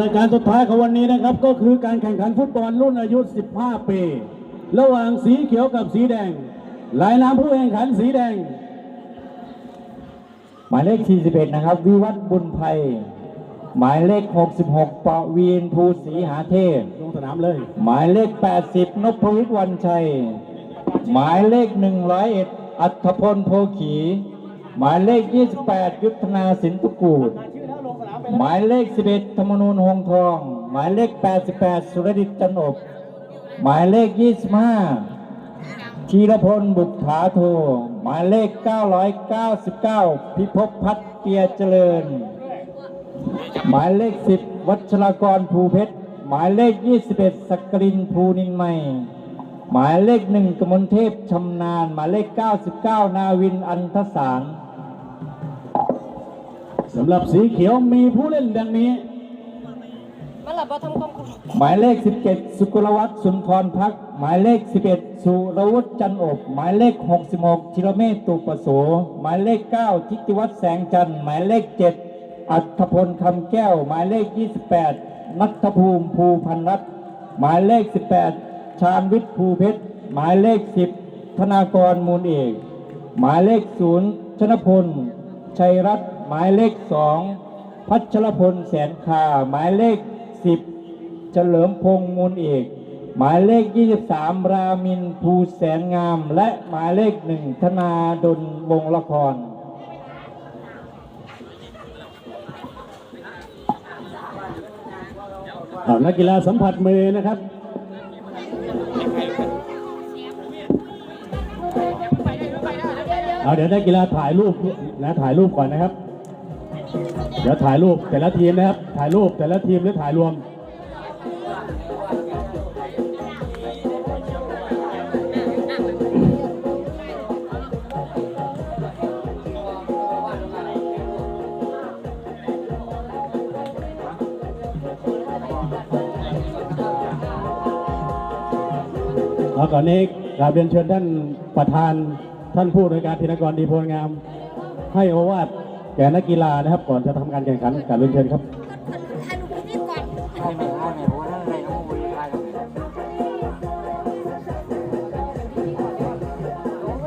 รายการสุดท้ายของวันนี้นะครับ ก็คือการแข่งขันฟุตบอลรุ่นอายุ 15 ปี ระหว่างสีเขียวกับสีแดงลายน้ำผู้แข่งขันสีแดง หมายเลข 41 นะครับ วิวัฒน์บุญภัย หมายเลข 66ปวีนภูศรีหาเทพลงสนามเลย หมายเลข 80 นพวิทย์วันชัย หมายเลข 101 อัธพลโพขี หมายเลข 28 ยุทธนาสินตุกูด หมายเลข 11 ธรรมนูญหงทอง หมายเลข 88 สุรดิตจันอบ หมายเลข 25ธีรพลบุตรถาโท หมายเลข 999 พิภพพัฒเกียรเจริญ หมายเลข 10 วัชรากรภูเพชร หมายเลข 21สักกรินภูนินใหม่ หมายเลขหนึ่งกมลเทพชำนาญ หมายเลข 99 นาวินอันทสาร สำหรับสีเขียวมีผู้เล่นดังนี้มันหลับว่าทำความเคารพหมายเลข 17 สุกลวัฒน์สุนทรพักษ์หมายเลข 11 สุรวุฒิจันทร์อบหมายเลข 66ธิรเมธตุปโส หมายเลข 9 ทิติวัฒน์แสงจันทร์หมายเลข 7 อัธพลคำแก้ว หมายเลข 28 นัทภูมิภูพันรัตน์หมายเลข 18 ชาญวิทย์ภูเพชร หมายเลข 10 ธนากรมูลเอก หมายเลข 0 ชนพล ชัยรัตน์ หมายเลข2พัชรพลแสนคาหมายเลข10เฉลิมพงษ์มูลเอก หมายเลข 23 รามินภูแสนงาม และหมายเลขหนึ่งธนาดลวงละครอ่านักกีฬาสัมผัสมือนะครับเอาเดี๋ยวนักกีฬาถ่ายรูปนะถ่ายรูปก่อนนะครับ ดี๋ยวถ่ายรูปแต่ละทีมนะครับ ถ่ายรูปแต่ละทีมหรือถ่ายรวม แล้วก่อนนี้กราบเรียนเชิญท่านประธานท่านผู้ในวยการธินกรดีโพลงาม ให้โอวาท แก่นักกีฬานะครับ ก่อนจะทำการแข่งขันกราบเรียนเชิญครับถ่ายรูปพิธีก่อน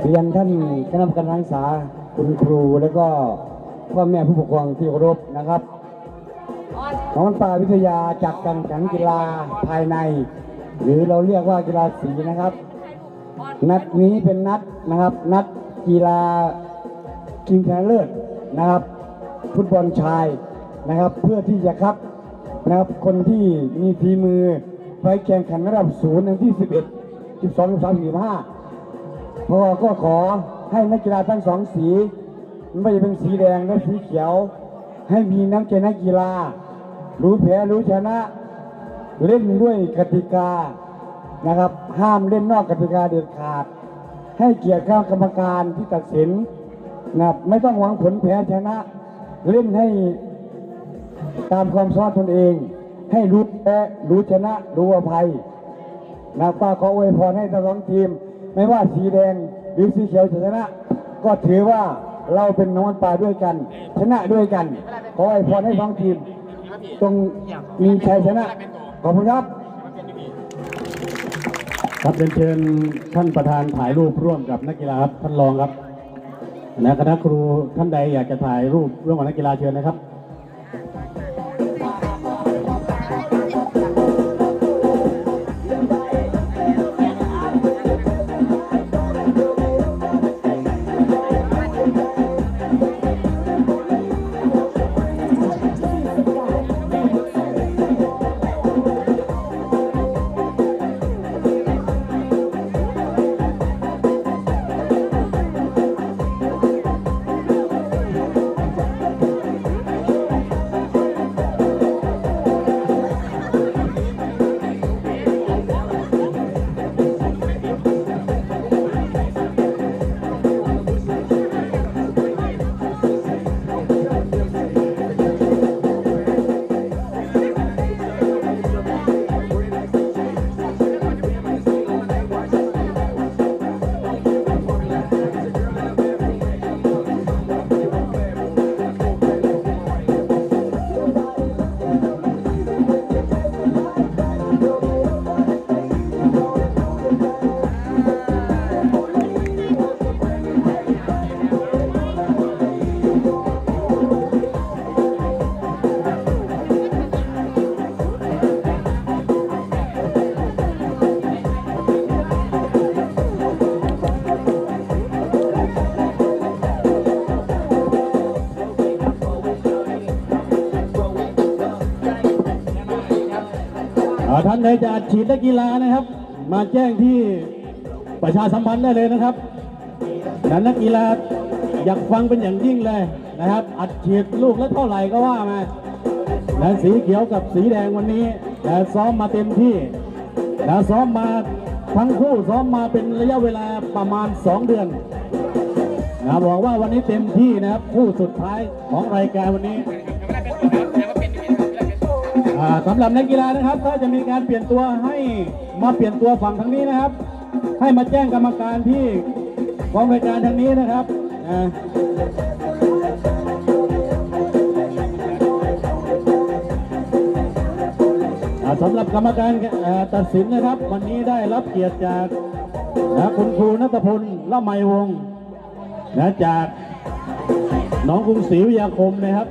เรียนท่านคณะกรรมการศึกษาคุณครูและก็พ่อแม่ผู้ปกครองที่เคารพนะครับน้องป่าวิทยาจากการแข่งขันกีฬาภายใน หรือเราเรียกว่ากีฬาสีนะครับ นัดนี้เป็นนัดนะครับ นัดกีฬาชิงชนะเลิศ นะครับฟุตบอลชายนะครับเพื่อที่จะคัดนะครับคนที่มีฝีมือไปแข่งขันระดับศูนย์ในที่ 11 12 13 15พอก็ขอให้นักกีฬาทั้งสองสีไม่ว่าจะเป็นสีแดงและสีเขียว ให้มีน้ำใจนักกีฬา รู้แพ้รู้ชนะ เล่นด้วยกติกานะครับ ห้ามเล่นนอกกติกาเด็ดขาด ให้เกียรติข้ากรรมการที่ตัดสิน นะครับไม่ต้องหวังผลแพ้ชนะ เล่นให้ตามความสามารถตนเอง ให้รู้แพ้รู้ชนะรู้อภัยนะป้าขออวยพรให้ทั้งสองทีม ไม่ว่าสีแดงหรือสีเขียวชนะ ก็ถือว่าเราเป็นน้องปลาด้วยกัน ชนะด้วยกัน ขออวยพรให้สองทีมจงมีชัยชนะ ขอบคุณครับครับเรียนเชิญท่านประธานถ่ายรูปร่วมกับนักกีฬาครับท่านรองครับ นะคณะครูท่านใดอยากจะถ่ายรูปร่วมกับนักกีฬาเชิญนะครับ นใดจะอัดฉีดนักกีฬานะครับ มาแจ้งที่ประชาสัมพันธ์ได้เลยนะครับแต่นักกีฬาอยากฟังเป็นอย่างยิ่งเลยนะครับ อัดฉีดลูกและเท่าไหร่ก็ว่ามาและสีเขียวกับสีแดงวันนี้แต่ซ้อมมาเต็มที่และซ้อมมาทั้งคู่ซ้อมมาเป็นระยะเวลาประมาณ 2 เดือนนะบอกว่าวันนี้เต็มที่นะครับคู่สุดท้ายของรายการวันนี้ อ่าสำหรับนักกีฬานะครับ ถ้าจะมีการเปลี่ยนตัวให้มาเปลี่ยนตัวฝั่งทางนี้นะครับ ให้มาแจ้งกรรมการที่กองรายการทางนี้นะครับอ่าอ่าสำหรับกรรมการเอ่อตัดสินนะครับ วันนี้ได้รับเกียรติจากนะคุณครูนัทพลละไมวงศ์นะจากหน้องกรุงศรีวิทยาคมนะครับ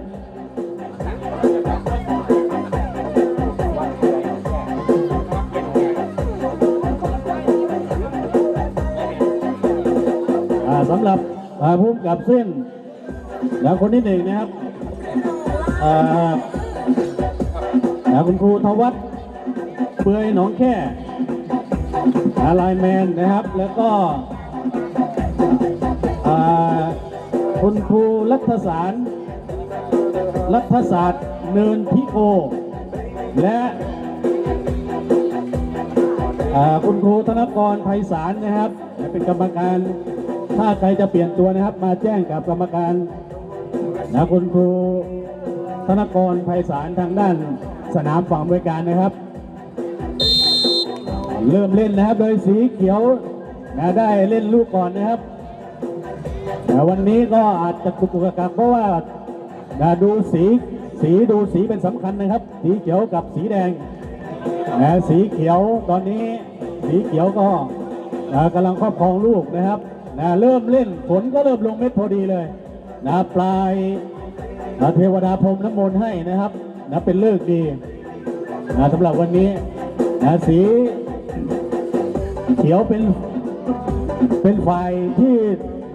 สำหรับอ่าผู้กำกับเส้นแล้วคนที่หนึ่งนะครับอ่าแล้วคุณครูทวัฒน์เปื่อยหนองแค่อาไลน์แมนนะครับ แล้วก็อ่าคุณครูรัฐศาสตร์รัฐศาสตร์เนินทิโก และอ่าคุณครูธนกรไพศาลนะครับ เป็นกรรมการ ถ้าใครจะเปลี่ยนตัวนะครับ มาแจ้งกับกรรมการนะคุณครูธนกรไพศาลทางด้านสนามฝั่งบริการนะครับ เริ่มเล่นนะครับโดยสีเขียวนะได้เล่นลูกก่อนนะครับแต่วันนี้ก็อาจจะกุกกุกกักกักเพราะว่านะดูสีสีดูสีเป็นสำคัญนะครับ สีเขียวกับสีแดงนะสีเขียวตอนนี้สีเขียวก็นะกำลังครอบครองลูกนะครับ นะเริ่มเล่นฝนก็เริ่มลงเม็ดพอดีเลยนะปลายนะเทวดาพรมน้ำมนต์ให้นะครับนะเป็นเลิกดีนะสำหรับวันนี้นะสีเขียวเป็นเป็นฝ่ายที่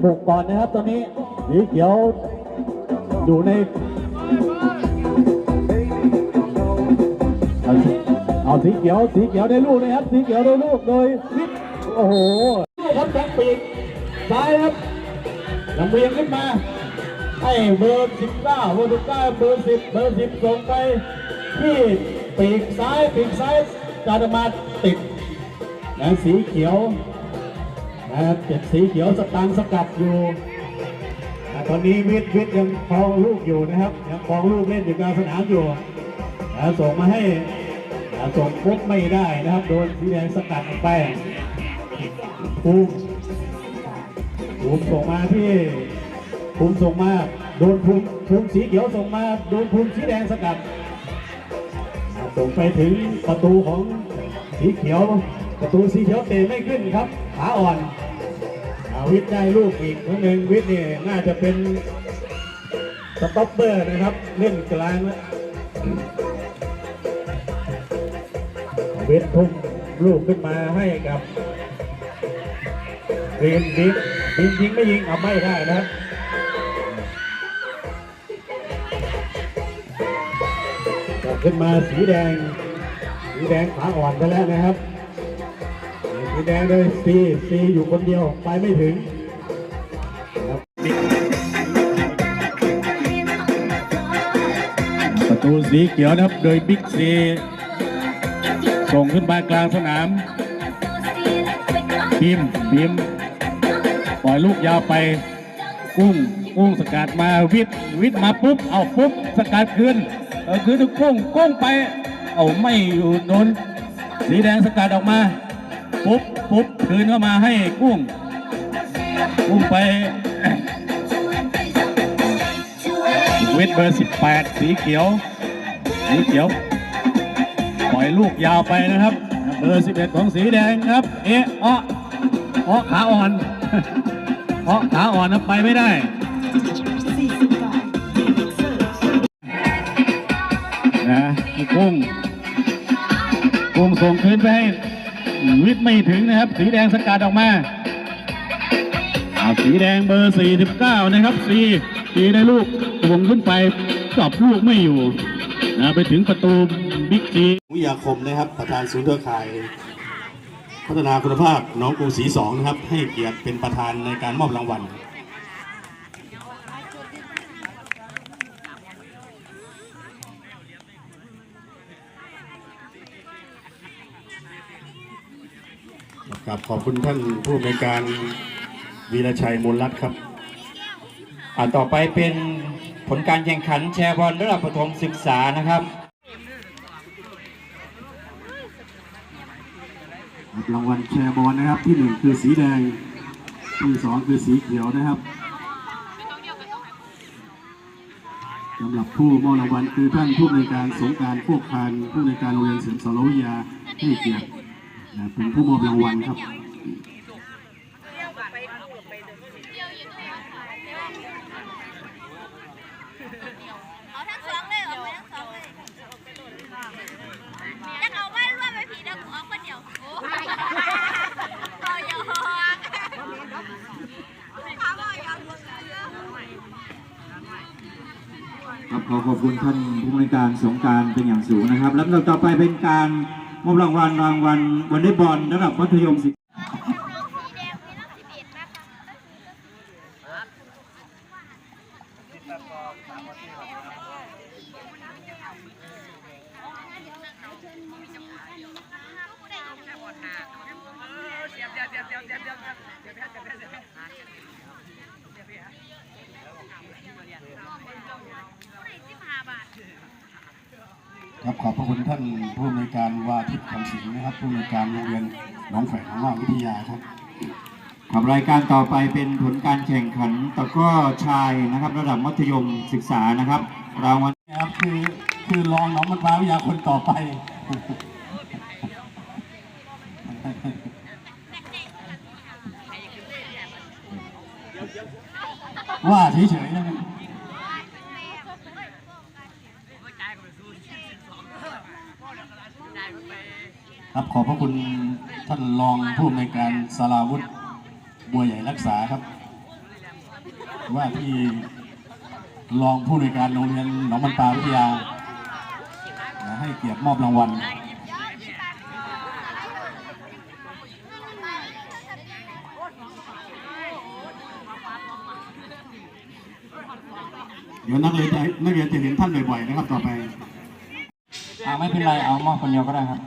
บุกก่อนนะครับ ตอนนี้สีเขียวอยู่ในเอาสีเขียวสีเขียวได้ลูกนะครับสีเขียวได้ลูกโดยวิทโอ้โหลูกครับแบ็คปีก ซ้ายครับลำเลียงขึ้นมาให้เบอร์สิบเก้าเบอร์สิบเก้าเบอร์สิบเบอร์สิบส่งไปที่ปีกซ้ายปีกซ้ายจาดมาติดนะสีเขียวนะครับเจ็ดสีเขียวสตางค์สกัดอยู่ตอนนี้วิทย์วิทย์ยังครองลูกอยู่นะครับยังครองลูกเล่นอยู่กลางสนามอยู่อ่าส่งมาให้อ่ส่งปุ๊บไม่ได้นะครับ โดนสีแดงสกัดออกไปภูมิ ภูมิส่งมาที่ภูมิส่งมาโดนภูมิภูมิสีเขียวส่งมาโดนภูมิสีแดงสกัดส่งไปถึงประตูของสีเขียว ประตูสีเขียวเตะไม่ขึ้นครับขาอ่อนอาวิทย์ได้ลูกอีกครั้งหนึ่งวิทย์นี่น่าจะเป็นสต็อปเปอร์นะครับ เล่นกลางววิทย์ทุ่มลูกขึ้นมาให้กับ กรีนดิฟยิงยิงไม่ยิงเอาไม่ได้นะครับกลับขึ้นมาสีแดง สีแดงขาอ่อนไปแล้วนะครับ สีแดงเลยซีซีอยู่คนเดียวไปไม่ถึงประตูสีเขียวนะครับ โดยบิ๊กซีส่งขึ้นมากลางสนามพิมพ์พิม ปล่อยลูกยาวไปกุ้งกุ้งสกัดมาวิทวิทมาปุ๊บเอาปุ๊บสกัดคืนเออคืนกุ้งกุ้งไป เอาไม่อยู่โดนสีแดงสกัดออกมาปุ๊บปุ๊บคืนเข้ามาให้กุ้งกุ้งไปเวทเบอร์18 สีเขียวสีเขียวปล่อยลูกยาวไปนะครับเบอร์11 ของสีแดงครับ เอะอ้ออ้อขาอ่อน อ้อขาอ่อนนะไปไม่ได้นะกุ้งกุ้งส่งคืนไปให้วิทย์ไม่ถึงนะครับ สีแดงสกัดออกมาเอาสีแดงเบอร์ 49 นะครับสีสีได้ลูกวงขึ้นไปจับลูกไม่อยู่นะไปถึงประตูบิ๊กซีวิทยาคมนะครับ ประธานศูนย์เครือข่าย พัฒนาคุณภาพน้องกรุงศรีสองนะครับ ให้เกียรติเป็นประธานในการมอบรางวัลครับขอบคุณท่านผู้อำนการวีรชัยมูลรัตน์ครับอ่าต่อไปเป็นผลการแข่งขันแชร์บอลระดับประถมศึกษานะครับ รางวัลแชร์บอลนะครับที่หนึ่งคือสีแดงที่สองคือสีเขียวนะครับสำหรับผู้มอบรางวัลคือท่านผู้ในการสงการพวกพานผู้ในการโรงเรียนเสริมสารวิทยาให้เกียรติเป็นผู้มอบรางวัลครับ เอาทั้งสองเลยเอาไปทั้งสองเลยจะเอาไม่ร่วมไปผีเด็กเอาคนเดียวโอ้ยเอาอย่าหอกถามว่าอย่าหอก ครับข อขอบคุณท่านผู้บริการสงการเป็นอย่างสูงนะครับ แล้วเราต่อไปเป็นการมอบรางวัลรางวัลวอลเลย์บอลระดับมัธยมศึกษาสีแดงมีน้ำสิบเอ็ดนะ ครับขอบพระคุณท่านผู้อำนวยการวาทิตคำสิงห์นะครับผู้อำนวยการโรงเรียนหนองแฝกของว่าวิทยาครับครับรายการต่อไปเป็นผลการแข่งขันตะก้อชายนะครับ ระดับมัธยมศึกษานะครับ รางวัลนะครับคือคือรองน้องมันฟ้าวิทยาคนต่อไปว่าเฉยๆนะครับ ครับขอบพระคุณท่านรองผู้อำนวยการสาราวุฒิบัวใหญ่รักษาครับ ว่าที่รองผู้อำนวยการโรงเรียนหนองมันปลาวิทยานะให้เกียรติมอบรางวัลเดี๋ยวนักเรียนจะนักเรียนจะเห็นท่านบ่อยๆนะครับต่อไปอ่าไม่เป็นไรเอามอบคนเดียวก็ได้ครับ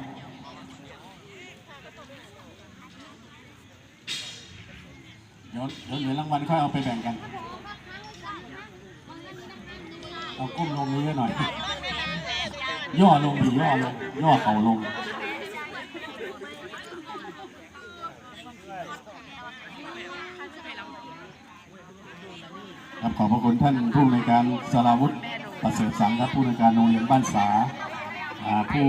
เดี๋ยวเหลือรางวัลค่อยเอาไปแบ่งกัน เอาก้มลงเยอะๆหน่อย ย่อลงดีย่อลง ย่อเข่าลงครับขอบพระคุณท่านผู้ในการสราวุฒิประเสริฐสังครับผู้ในการโรงเรียนบ้านสาผู้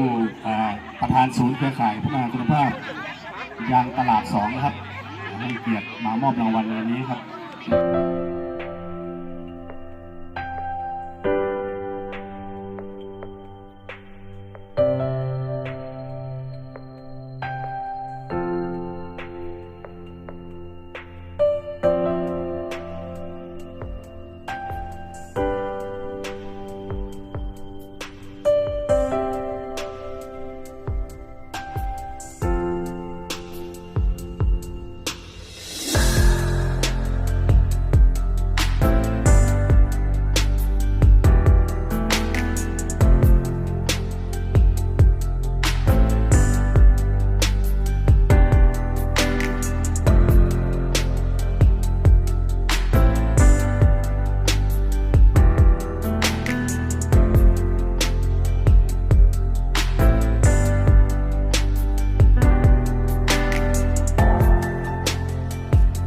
ประธานศูนย์เครือข่ายพัฒนาคุณภาพยางตลาดสองนะครับ ให้เกียรติมามอบรางวัลในวันนี้ครับ